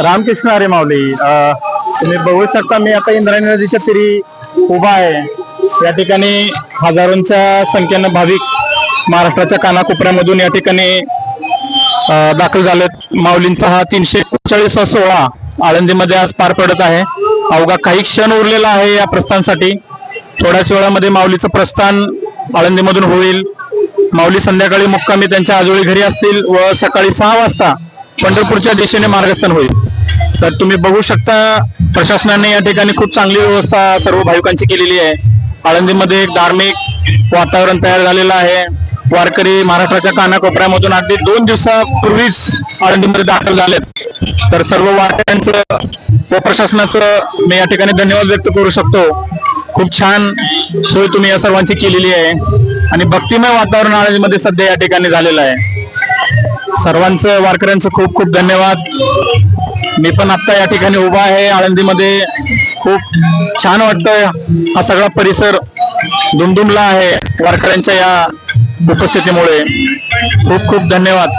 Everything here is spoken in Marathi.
रामकृष्ण अरे माऊली तुम्ही बघू शकता मी आता इंद्रायणी नदीच्या तिरी उभा आहे. या ठिकाणी हजारोंच्या संख्येनं भाविक महाराष्ट्राच्या कानाकोपऱ्यामधून या ठिकाणी दाखल झालेत. माऊलींचा हा तीनशे एकोणचाळीसवा सोहळा आळंदीमध्ये आज पार पडत आहे. अवघा काही क्षण उरलेला आहे या प्रस्थानसाठी. थोड्याच वेळामध्ये माऊलीचं प्रस्थान आळंदीमधून होईल. माऊली संध्याकाळी मुक्कामी त्यांच्या आजोळी घरी असतील व सकाळी सहा वाजता पंढरपूरच्या दिशेने मार्गस्थान होईल. तर तुम्ही बघू शकता प्रशासनाने या ठिकाणी खूप चांगली व्यवस्था सर्व भाविकांची केलेली आहे. आळंदीमध्ये एक धार्मिक वातावरण तयार झालेलं आहे. वारकरी महाराष्ट्राच्या कानाकोपऱ्यामधून अगदी दोन दिवसापूर्वीच आळंदीमध्ये दाखल झालेत. तर सर्व वारकऱ्यांचं व प्रशासनाचं मी या ठिकाणी धन्यवाद व्यक्त करू शकतो. खूप छान सोय तुम्ही या सर्वांची केलेली आहे. आणि भक्तिमय वातावरण आळंदीमध्ये सध्या या ठिकाणी झालेलं आहे. सर्वांचं वारकऱ्यांचं खूप खूप धन्यवाद. मी पण आत्ता या ठिकाणी उभा आहे. आळंदीमध्ये खूप छान वाटतंय हा सगळा परिसर दुमदुमला आहे वारकऱ्यांच्या या उपस्थितीमुळे. खूप खूप धन्यवाद.